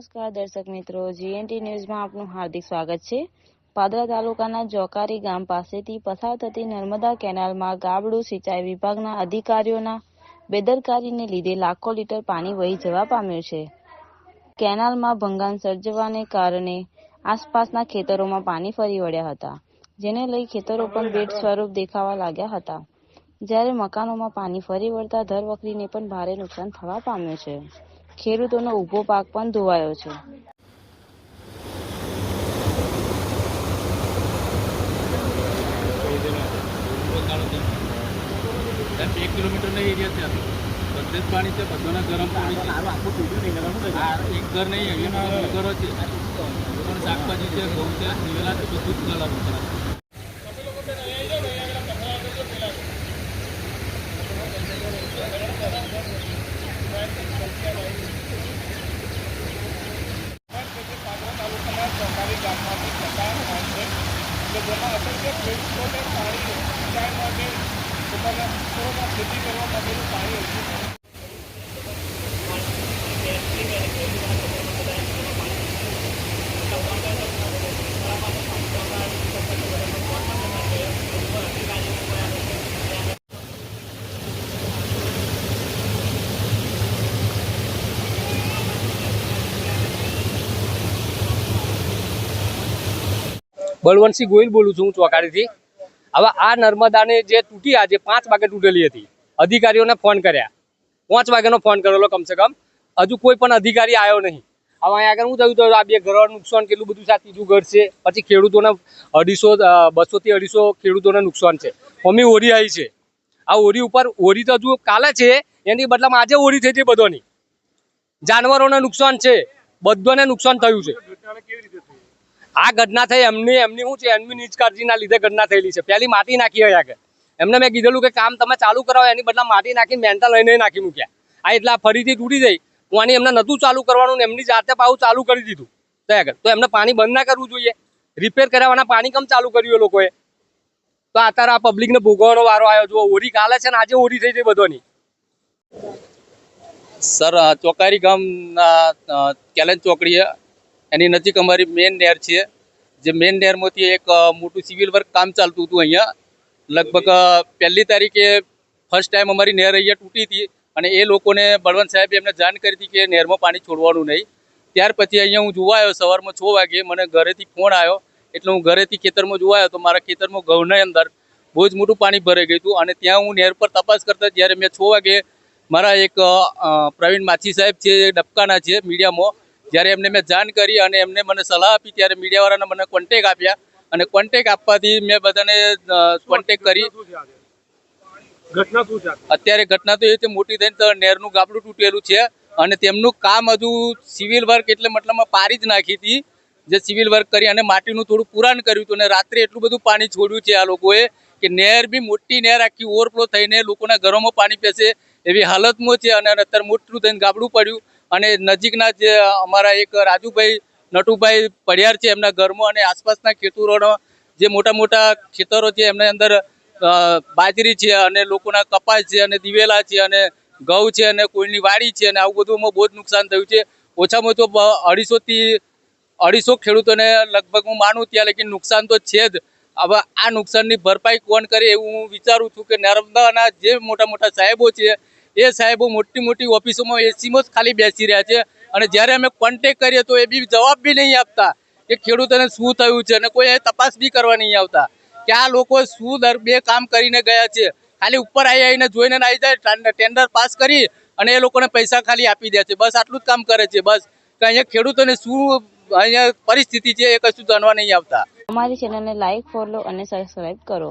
નમસ્કાર દર્શક મિત્રો જીએનટી ન્યૂઝમાં આપનું હાર્દિક સ્વાગત છે. પાદરા તાલુકાના જોકારી ગામ પાસેથી પસાર થતી નર્મદા કેનાલમાં ગાબડું સિંચાઈ વિભાગના અધિકારીઓના બેદરકારીને લીધે લાખો લીટર પાણી વહી જવા પામ્યું છે. કેનાલમાં ભંગાણ સર્જવાને કારણે આસપાસના ખેતરોમાં પાણી ફરી વળ્યા હતા, જેને લઈ ખેતરો પણ બેટ સ્વરૂપ દેખાવા લાગ્યા હતા. જ્યારે મકાનોમાં પાણી ફરી વળતા ધરવકરીને પણ ભારે નુકસાન થવા પામ્યું છે. ખેડૂતોનો ઊભો પાક પણ ધોવાયો છે. સાહેબ એક કિલોમીટરના એરિયા છે. બધે જ પાણી છે, બધાના ગરમ પાણી છે. એક ઘર નહીં અહીંયાના ઘરો છે પણ શાકભાજી છે, ઘઉં છે દિવેલા છે, બધું જ ગલાનું છે. બળવંતસિંહ ગોહિલ બોલું છું હું ચોકાડીથી. હવે આ નર્મદાને જે તૂટી આજે પાંચ વાગે તૂટેલી હતી, અધિકારીઓને ફોન કર્યા. પાંચ વાગ્યાનો ફોન કરેલો કમસે કમ. હજુ કોઈ પણ અધિકારી આવ્યો નહીં. હવે અહીંયા આગળ શું થયું તો આ બે ઘરો નુકસાન કેટલું બધું છે, આ ત્રીજું ઘર છે. પછી ખેડૂતોને અઢીસો બસોથી અઢીસો ખેડૂતોને નુકસાન છે. મમ્મી ઓરી આવી છે. આ ઓરી ઉપર, ઓરી તો હજુ કાલે છે, એની બદલામાં આજે ઓરી થઈ છે બધોની. જાનવરોને નુકસાન છે. બધોને નુકસાન થયું છે. આ ઘટના થઈ, એમની એમની શું છે? એમની નિષ્કાળજીના લીધે ઘટના થયેલી છે. પહેલી માટી નાખી હોય આગળ. એમને મેં કીધેલું કે કામ તમે ચાલુ કરાવો, એની બદલા માટી નાખી મેન્ટલ લઈને નાખી મૂક્યા. આ એટલા ફરીથી તૂટી જઈ પાણી એમને નતું ચાલુ કરવાનું એમની જાતે પાછું ચાલુ કરી દીધું. તો આગળ. તો એમને પાણી બંધ ના કરવું જોઈએ. રિપેર કરાવવાના પાણી કમ ચાલુ કર્યું એ લોકોએ? તો અત્યારે આ પબ્લિકને ભોગવવાનો વારો આવ્યો. જો ઓરી કાલે છે ને, આજે ઓરી થઈ છે બધોની. સર ચોકારી ગામના કેલેન ચોકડીએ એની નજીક અમારી મેન નહેર છે. જે મેન નહેરમાંથી એક મોટું સિવિલ વર્ક કામ ચાલતું હતું અહીંયા. લગભગ પહેલી તારીખે ફર્સ્ટ ટાઈમ અમારી નહેર અહીંયા તૂટી હતી અને એ લોકોને બળવંત સાહેબે એમને જાણ કરી હતી કે નહેરમાં પાણી છોડવાનું નહીં. ત્યાર પછી અહીંયા હું જોવા આવ્યો સવારમાં છ વાગે, મને ઘરેથી ફોન આવ્યો. એટલે હું ઘરેથી ખેતરમાં જોવા આવ્યો તો મારા ખેતરમાં ઘઉંના અંદર બહુ જ મોટું પાણી ભરાઈ ગયું હતું અને ત્યાં હું નહેર પર તપાસ કરતા જ્યારે મેં છ વાગે મારા એક પ્રવીણ માછી સાહેબ છે ડબકાના છે, મીડિયામાં જ્યારે એમને મેં જાણ કરી અને એમને મને સલાહ આપી ત્યારે મીડિયાવાળાને મને કોન્ટેક આપ્યા. અને કોન્ટેક આપવાથી મેં બધાને કોન્ટેક કરી. અત્યારે ઘટના તો એ છે મોટી થઈને નહેરનું ગાબડું તૂટેલું છે અને તેમનું કામ હજુ સિવિલ વર્ક એટલે મતલબમાં પારી જ નાખી હતી જે સિવિલ વર્ક કરી અને માટીનું થોડું પુરાણ કર્યું હતું અને રાત્રે એટલું બધું પાણી છોડ્યું છે આ લોકોએ કે નહેર બી મોટી નહેર આખી ઓવરફ્લો થઈને લોકોના ઘરોમાં પાણી પેસે એવી હાલતમાં છે અને અત્યારે મોટું થઈને ગાબડું પડ્યું. અને નજીકના જે અમારા એક રાજુભાઈ, નટુભાઈ પડિયાર છે એમના ઘરમાં અને આસપાસના ખેતરોનો જે મોટા મોટા ખેતરો છે એમના અંદર બાજરી છે અને લોકોના કપાસ છે અને દિવેલા છે અને ઘઉં છે અને કોઈની વાડી છે અને આવું બધું બહુ જ નુકસાન થયું છે. ઓછામાં ઓછું અઢીસોથી, અઢીસો ખેડૂતોને લગભગ હું માનું ત્યાં લેકિન નુકસાન તો છે જ. હવે આ નુકસાનની ભરપાઈ કોણ કરે એવું હું વિચારું છું કે નર્મદાના જે મોટા મોટા સાહેબો છે એ સાહેબો મોટી મોટી ઓફિસોમાં એસીમાં જ ખાલી બેસી રહ્યા છે. અને જ્યારે અમે કોન્ટેક કરીએ તો એ બી જવાબ બી નહીં આપતા કે ખેડૂતોને શું થયું છે અને કોઈ તપાસ બી કરવા નહીં આવતા કે આ લોકો શું દર બે કામ કરીને ગયા છે. ખાલી ઉપર આવી આવીને જોઈને આવી જાય ટેન્ડર પાસ કરી અને એ લોકોને પૈસા ખાલી આપી દે છે. બસ આટલું જ કામ કરે છે, બસ. કે અહીંયા ખેડૂતોને શું અહીંયા પરિસ્થિતિ છે એ કશું જાણવા નહીં આવતા. અમારી ચેનલને લાઈક ફોલો અને સબસ્ક્રાઈબ કરો.